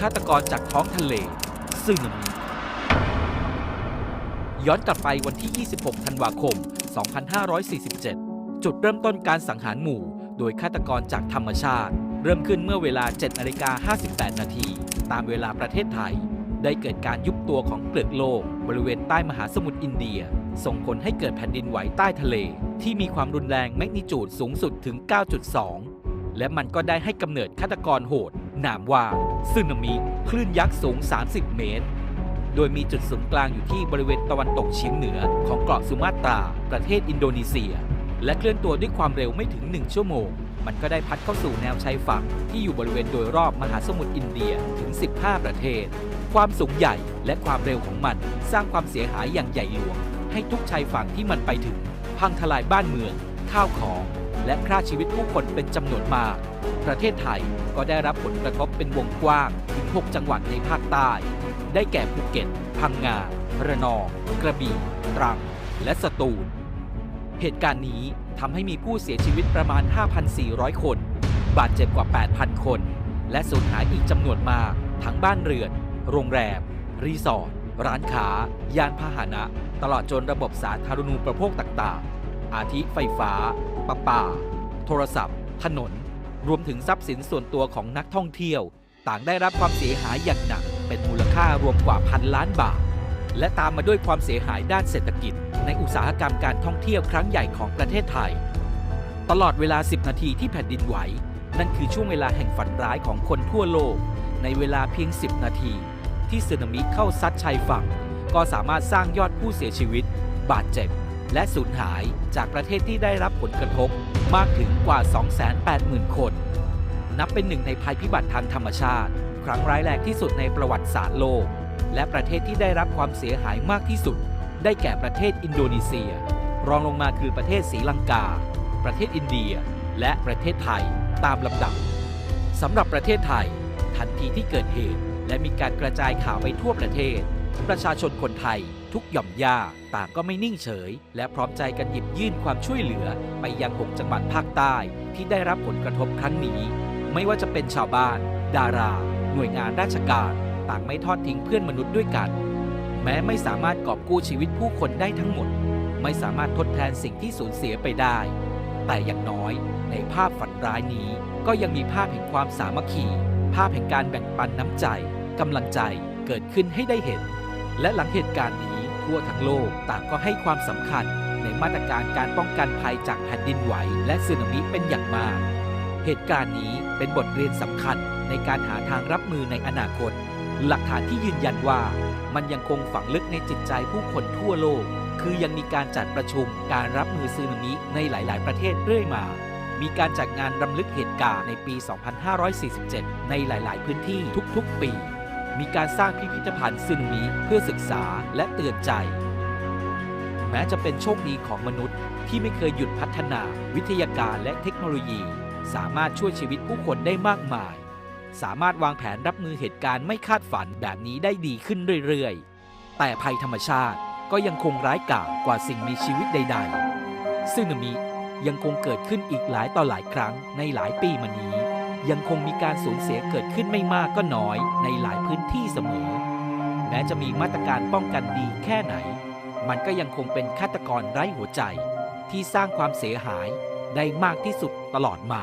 ฆาตกรจากท้องทะเลซึนามิย้อนกลับไปวันที่ 26 ธันวาคม 2547 จุดเริ่มต้นการสังหารหมู่ โดยฆาตกรจากธรรมชาติ เริ่มขึ้นเมื่อเวลา 7นาฬิกา58 นาที ตามเวลาประเทศไทย ได้เกิดการยุบตัวของเปลือกโลก บริเวณใต้มหาสมุทรอินเดีย ส่งผลให้เกิดแผ่นดินไหวใต้ทะเล ที่มีความรุนแรงแมกนิจูดสูงสุดถึง 9.2 และมันก็ได้ให้กำเนิดฆาตกรโหด นามว่าซึนามิคลื่นยักษ์สูง 30 เมตร โดยมีจุดศูนย์กลางอยู่ที่บริเวณตะวันตกเฉียงเหนือของเกาะสุมาตรา ประเทศอินโดนีเซีย และเคลื่อนตัวด้วยความเร็วไม่ถึง 1 ชั่วโมง มันก็ได้พัดเข้าสู่แนวชายฝั่งที่อยู่บริเวณโดยรอบมหาสมุทรอินเดียถึง 15 ประเทศ ความสูงใหญ่และความเร็วของมันสร้างความเสียหายอย่างใหญ่หลวง ให้ทุกชายฝั่งที่มันไปถึง พังทลายบ้านเมืองข้าวของ และฆ่าชีวิตผู้คนเป็นจำนวนมาก ประเทศไทยก็ได้รับผลกระทบเป็นวงกว้างถึง 6 จังหวัดในภาคใต้ ได้แก่ภูเก็ต พังงา ระนอง กระบี่ ตรัง และสตูล เหตุการณ์นี้ทำให้มีผู้เสียชีวิตประมาณ 5,400 คน บาดเจ็บกว่า 8,000 คน และสูญหายอีกจำนวนมากทั้งบ้านเรือน โรงแรม รีสอร์ท ร้านค้า ยานพาหนะ ตลอดจนระบบสาธารณูปโภคต่างๆ อาทิไฟฟ้าประปา โทรศัพท์ ถนน รวมถึงทรัพย์สินส่วนตัวของนักท่องเที่ยว ต่างได้รับความเสียหายอย่างหนัก เป็นมูลค่ารวมกว่าพันล้านบาท และตามมาด้วยความเสียหายด้านเศรษฐกิจ ในอุตสาหกรรมการท่องเที่ยวครั้งใหญ่ของประเทศไทย ตลอดเวลา 10 นาทีที่แผ่นดินไหว นั่นคือช่วงเวลาแห่งฝันร้ายของคนทั่วโลก ในเวลาเพียง 10 นาที ที่สึนามิเข้าซัดชายฝั่ง ก็สามารถสร้างยอดผู้เสียชีวิต บาดเจ็บ และสูญหายจากประเทศที่ได้รับผลกระทบมากถึงกว่า 280,000 คน นับเป็นหนึ่งในภัยพิบัติทางธรรมชาติ ครั้งร้ายแรงที่สุดในประวัติศาสตร์โลก และประเทศที่ได้รับความเสียหายมากที่สุด ได้แก่ประเทศอินโดนีเซีย รองลงมาคือประเทศศรีลังกา ประเทศอินเดีย และประเทศไทยตามลำดับสำหรับประเทศไทย ทันทีที่เกิดเหตุ และมีการกระจายข่าวไปทั่วประเทศ ประชาชนคนไทย ทุกหย่อมย่าต่างก็ไม่นิ่งเฉย และพร้อมใจกันหยิบยื่นความช่วยเหลือ ไปยัง6จังหวัดภาคใต้ ที่ได้รับผลกระทบครั้งนี้ ไม่ว่าจะเป็นชาวบ้าน ดารา หน่วยงานราชการ ต่างไม่ทอดทิ้งเพื่อนมนุษย์ด้วยกัน แม้ไม่สามารถกอบกู้ชีวิตผู้คนได้ทั้งหมด ไม่สามารถทดแทนสิ่งที่สูญเสียไปได้ แต่อย่างน้อย ในภาพฝันร้ายนี้ ก็ยังมีภาพแห่งความสามัคคี ภาพแห่งการแบ่งปันน้ำใจกำลังใจเกิดขึ้นให้ได้เห็น และหลังเหตุการณ์นี้ทั่วทั้งโลกต่างก็ให้ความสำคัญในมาตรการการป้องกันภัยจากแผ่นดินไหว และสึนามิเป็นอย่างมาก เหตุการณ์นี้เป็นบทเรียนสำคัญในการหาทางรับมือในอนาคต หลักฐานที่ยืนยันว่ามันยังคงฝังลึกในจิตใจผู้คนทั่วโลก คือยังมีการจัดประชุมการรับมือสึนามิในหลาย ๆ ประเทศเรื่อยมา มีการจัดงานรำลึกเหตุการณ์ในปี 2547 ในหลาย ๆ พื้นที่ทุก ๆ ปี มีการสร้างพิพิธภัณฑ์สึนามิเพื่อศึกษาและเตือนใจ แม้จะเป็นโชคดีของมนุษย์ที่ไม่เคยหยุดพัฒนา วิทยาการและเทคโนโลยี สามารถช่วยชีวิตผู้คนได้มากมาย สามารถวางแผนรับมือเหตุการณ์ไม่คาดฝันแบบนี้ได้ดีขึ้นเรื่อยๆ แต่ภัยธรรมชาติก็ยังคงร้ายกาจกว่าสิ่งมีชีวิตใดๆสึนามิยังคงเกิดขึ้นอีกหลายต่อหลายครั้งในหลายปีมานี้ ยังคงมีการสูญเสียเกิดขึ้นไม่มากก็น้อยในหลายพื้นที่เสมอ แม้จะมีมาตรการป้องกันดีแค่ไหน มันก็ยังคงเป็นฆาตกรไร้หัวใจ ที่สร้างความเสียหายได้มากที่สุดตลอดมา